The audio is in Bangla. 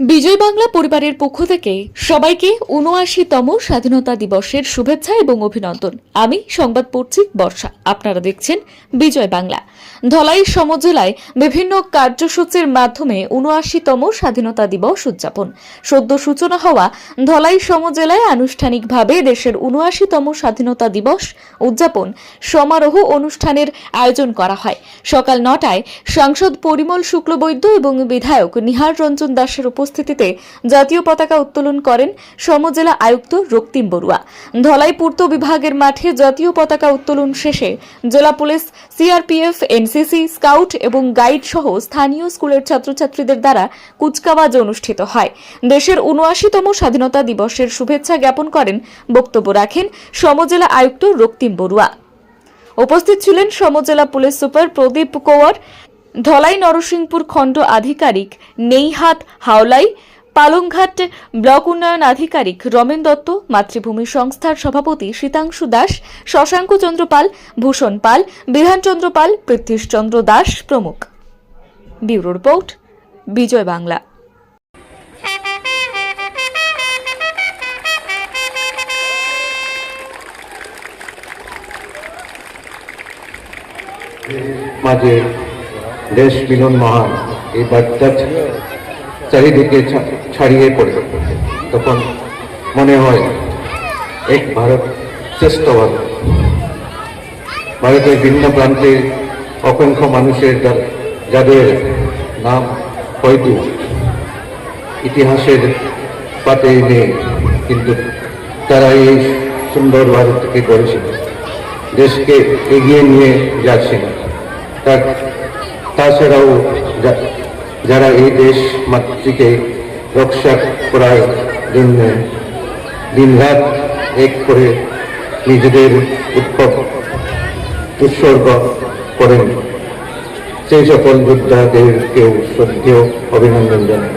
বিজয় বাংলা পরিবারের পক্ষ থেকে সবাইকে উনআশিতম স্বাধীনতা দিবসের শুভেচ্ছা এবং অভিনন্দন। আমি সংবাদ পড়ছি বর্ষা। আপনারা দেখছেন বিজয় বাংলা। ধলাই সমজেলায় বিভিন্ন কার্যসূচির মাধ্যমে উনআশিতম স্বাধীনতা দিবস উদযাপন। সদ্য সূচনা হওয়া ধলাই সমজেলায় আনুষ্ঠানিকভাবে দেশের উনআশিতম স্বাধীনতা দিবস উদযাপন সমারোহ অনুষ্ঠানের আয়োজন করা হয়। সকাল নটায় সাংসদ পরিমল শুক্লবৈদ্য এবং বিধায়ক নিহার রঞ্জন দাসের উপস্থিতিতে জাতীয় পতাকা উত্তোলন করেন সমজেলা আয়ুক্ত রক্তিম বড়ুয়া। ধলাই পূর্ত বিভাগের মাঠে জাতীয় পতাকা উত্তোলন শেষে জেলা পুলিশ, সিআরপিএফ, এনসিসি, স্কাউট এবং গাইড সহ স্থানীয় স্কুলের ছাত্রছাত্রীদের দ্বারা কুচকাওয়াজ অনুষ্ঠিত হয়। দেশের উনআশিতম স্বাধীনতা দিবসের শুভেচ্ছা জ্ঞাপন করেন বক্তব্য রাখেন সমজেলা আয়ুক্ত রক্তিম বড়ুয়া। উপস্থিত ছিলেন সমজেলা পুলিশ সুপার প্রদীপ কোয়ার ধলাই নরসিংপুর খণ্ড আধিকারিক নেইহাত হাওলাই, পালংঘাট ব্লক উন্নয়ন আধিকারিক রমেন দত্ত, মাতৃভূমি সংস্থার সভাপতি শীতাংশু দাস, শশাঙ্ক চন্দ্র পাল, ভূষণ পাল বিধানচন্দ্র পাল পৃথ্বীশচন্দ্র দাস প্রমুখ। Bureau report, Bijoy Bangla. মাঝে দেশ মিলন মহান, এই বার্তা চারিদিকে ছাড়িয়ে ছড়িয়ে পড়ে তখন মনে হয় এক ভারত শ্রেষ্ঠ ভারত। ভারতের ভিন্ন প্রান্তে অসংখ্য মানুষের যাদের নাম হয়তো ইতিহাসের পাতে নেই, কিন্তু তারা এই সুন্দর ভারতকে গড়েছিল দেশকে এগিয়ে নিয়ে যাচ্ছেন। তার তাছাড়াও যারা এই দেশ মাতৃকে রক্ষা করার জন্য দিনরাত এক করে নিজেদের উৎসব উৎসর্গ করেন। সেই সকল যোদ্ধাদেরকেও শ্রদ্ধেয় অভিনন্দন জানাই।